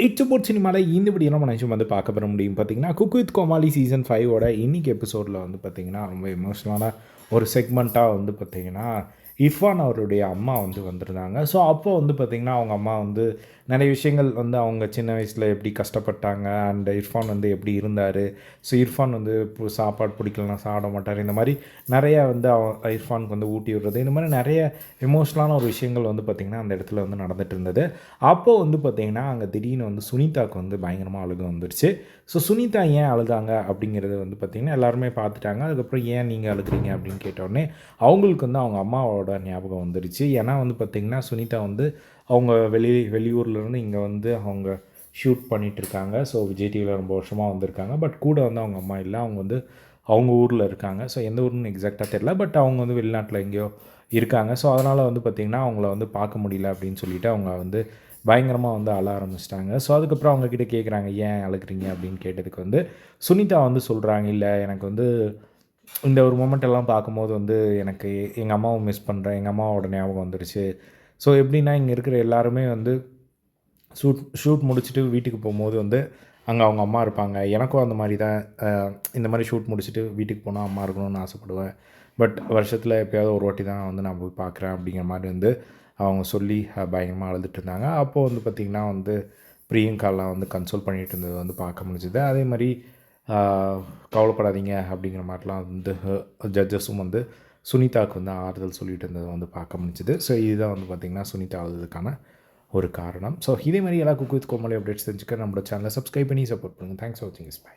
இச்சபோட் சினிமாவில் இந்த வீடியோ நம்ம நினச்சி வந்து பார்க்க பெற முடியும் பார்த்தீங்கன்னா குக் வித் கோமாளி சீசன் ஃபைவோட இன்றைக்கி எபிசோடில் வந்து பார்த்திங்கன்னா ரொம்ப எமோஷ்னலான ஒரு செக்மெண்ட்டாக வந்து பார்த்திங்கன்னா இர்ஃபான் அவருடைய அம்மா வந்து வந்திருந்தாங்க. ஸோ அப்போ வந்து பார்த்திங்கன்னா அவங்க அம்மா வந்து நிறைய விஷயங்கள் வந்து அவங்க சின்ன வயசில் எப்படி கஷ்டப்பட்டாங்க அண்ட் இர்ஃபான் வந்து எப்படி இருந்தார். ஸோ இர்ஃபான் வந்து இப்போ சாப்பாடு பிடிக்கலனா சாப்பிட மாட்டார். இந்த மாதிரி நிறைய வந்து அவன் இர்ஃபானுக்கு வந்து ஊட்டி விடுறது. இந்த மாதிரி நிறைய எமோஷ்னலான ஒரு விஷயங்கள் வந்து பார்த்திங்கன்னா அந்த இடத்துல வந்து நடந்துகிட்டு இருந்தது. அப்போது வந்து பார்த்திங்கன்னா அங்கே திடீர்னு வந்து சுனிதாவுக்கு வந்து பயங்கரமாக அழுக வந்துருச்சு. ஸோ சுனிதா ஏன் அழுதாங்க அப்படிங்கிறது வந்து பார்த்திங்கன்னா எல்லாருமே பார்த்துட்டாங்க. அதுக்கப்புறம் ஏன் நீங்கள் அழுகுறீங்க அப்படின்னு கேட்டோடனே அவங்களுக்கு வந்து அவங்க அம்மாவோட ஞாபகம் வந்துருச்சு. ஏன்னா வந்து பார்த்திங்கன்னா சுனிதா வந்து அவங்க வெளி வெளியூர்லேருந்து இங்கே வந்து அவங்க ஷூட் பண்ணிகிட்டு இருக்காங்க ஸோ விஜய் டிவியில் ரொம்ப வருஷமாக வந்திருக்காங்க. பட் கூட வந்து அவங்க அம்மா இல்லை. அவங்க வந்து அவங்க ஊரில் இருக்காங்க. ஸோ எந்த ஊர்னு எக்ஸாக்டாக தெரில பட் அவங்க வந்து வெளிநாட்டில் எங்கேயோ இருக்காங்க. ஸோ அதனால் வந்து பார்த்திங்கன்னா அவங்கள வந்து பார்க்க முடியல அப்படின்னு சொல்லிட்டு அவங்க வந்து பயங்கரமாக வந்து அழ ஆரம்பிச்சிட்டாங்க. ஸோ அதுக்கப்புறம் அவங்கக்கிட்ட கேட்குறாங்க ஏன் அழுகுறீங்க? அப்படின்னு கேட்டதுக்கு வந்து சுனிதா வந்து சொல்கிறாங்க இல்லை எனக்கு வந்து இந்த ஒரு மூமெண்ட் எல்லாம் பார்க்கும்போது வந்து எனக்கு எங்கள் அம்மாவும் மிஸ் பண்ணுறேன் எங்கள் அம்மாவோட ஞாபகம் வந்துடுச்சு ஸோ எப்படின்னா இங்கே இருக்கிற எல்லாருமே வந்து ஷூட் ஷூட் முடிச்சுட்டு வீட்டுக்கு போகும்போது வந்து அங்கே அவங்க அம்மா இருப்பாங்க. எனக்கும் அந்த மாதிரி தான். இந்த மாதிரி ஷூட் முடிச்சுட்டு வீட்டுக்கு போனால் அம்மா இருக்கணும்னு ஆசைப்படுவேன். பட் வருஷத்தில் எப்போயாவது ஒரு வாட்டி தான் வந்து நான் போய் பார்க்குறேன் அப்படிங்கிற மாதிரி வந்து அவங்க சொல்லி பயங்கரமாக அழுதுட்டு இருந்தாங்க. அப்போது வந்து பார்த்திங்கன்னா வந்து பிரியங்காலாம் வந்து கன்சோல் பண்ணிகிட்டு இருந்தது வந்து பார்க்க முடிஞ்சுது. அதே மாதிரி கவலைப்படாதீங்க அப்படிங்கிற மாதிரிலாம் வந்து ஜட்ஜஸும் வந்து சுனிதாவுக்கு வந்து ஆறுதல் சொல்லிட்டு இருந்ததை வந்து பார்க்க முடிஞ்சுது. ஸோ இதுதான் வந்து பார்த்திங்கன்னா சுனிதா ஆகுதுக்கான ஒரு காரணம். ஸோ இதே மாதிரி எல்லா குக் வித் கோமலி அப்டேட்ஸ் தெரிஞ்சுக்க நம்மளோட சேனலை சப்ஸ்கிரைப் பண்ணி சப்போர்ட் பண்ணுங்கள் தேங்க்ஸ் ஃபார் வாட்சிங் இஸ் பை